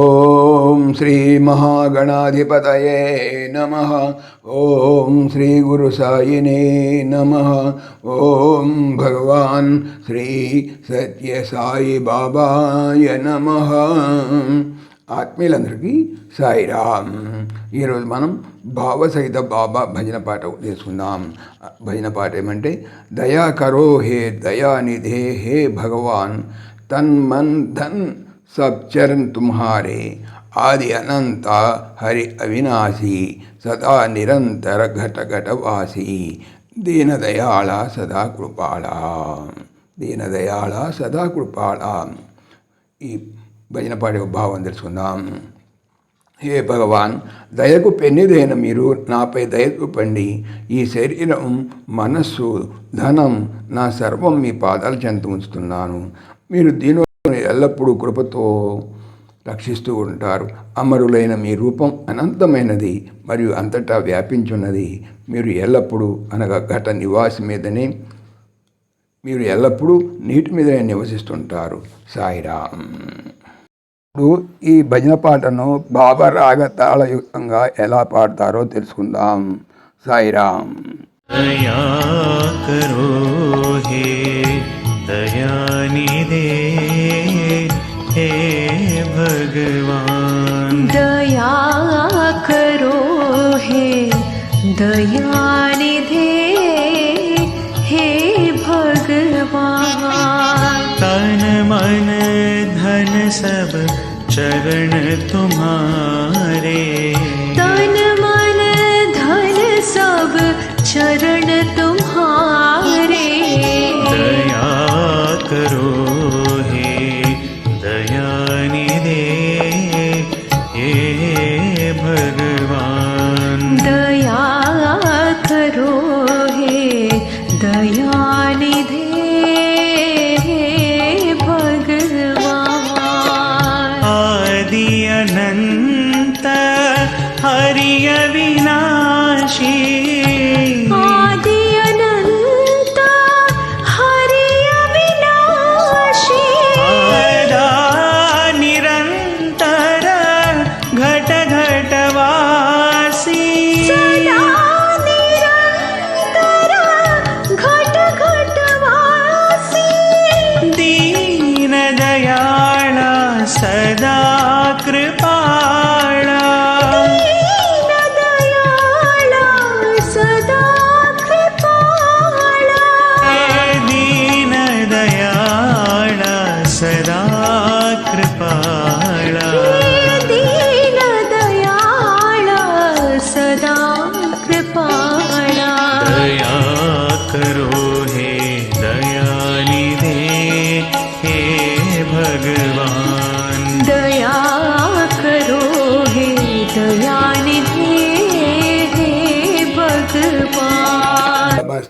ఓం శ్రీ మహాగణాధిపతయే నమ. ఓం శ్రీ గురు సాయినే నమ. ఓం భగవాన్ శ్రీ సత్య సాయి బాబాయ నమ. ఆత్మీయులందరికీ సాయిరామ్. ఈరోజు మనం భావసహిత బాబా భజన పాట తీసుకుందాం భజన పాట ఏమంటే దయా కరో హే దయానిధే హే భగవాన్ తన్మన్ ధన్ సబ్చరణ్ తుమ్హారే ఆది అనంత హరి అవినాశి సదా నిరంతర निरंतर घट घटवासी दीनदयाला సదా కృపాళ దీనదయాళ సదా కృపాళ ఈ భజన పాడే భావం తెలుసుకుందాం. హే భగవాన్ దయకు పెన్నిదైన మీరు నాపై దయ చూపండి. ఈ శరీరం మనస్సు ధనం నా సర్వం మీ పాదాల చెంత ఉంచుతున్నాను. మీరు దీని ఎల్లప్పుడూ కృపతో రక్షిస్తూ ఉంటారు. అమరులైన మీ రూపం అనంతమైనది మరియు అంతటా వ్యాపించున్నది. మీరు ఎల్లప్పుడూ అనగా ఘట నివాసి మీదనే మీరు ఎల్లప్పుడూ నీటి మీదనే నివసిస్తుంటారు. సాయిరామ్. ఇప్పుడు ఈ భజన పాటను బాబా రాగ తాళయుక్తంగా ఎలా పాడతారో తెలుసుకుందాం. సాయిరామ్. दयानिधे हे भगवान। तन मन धन सब चरण तुम्हारे।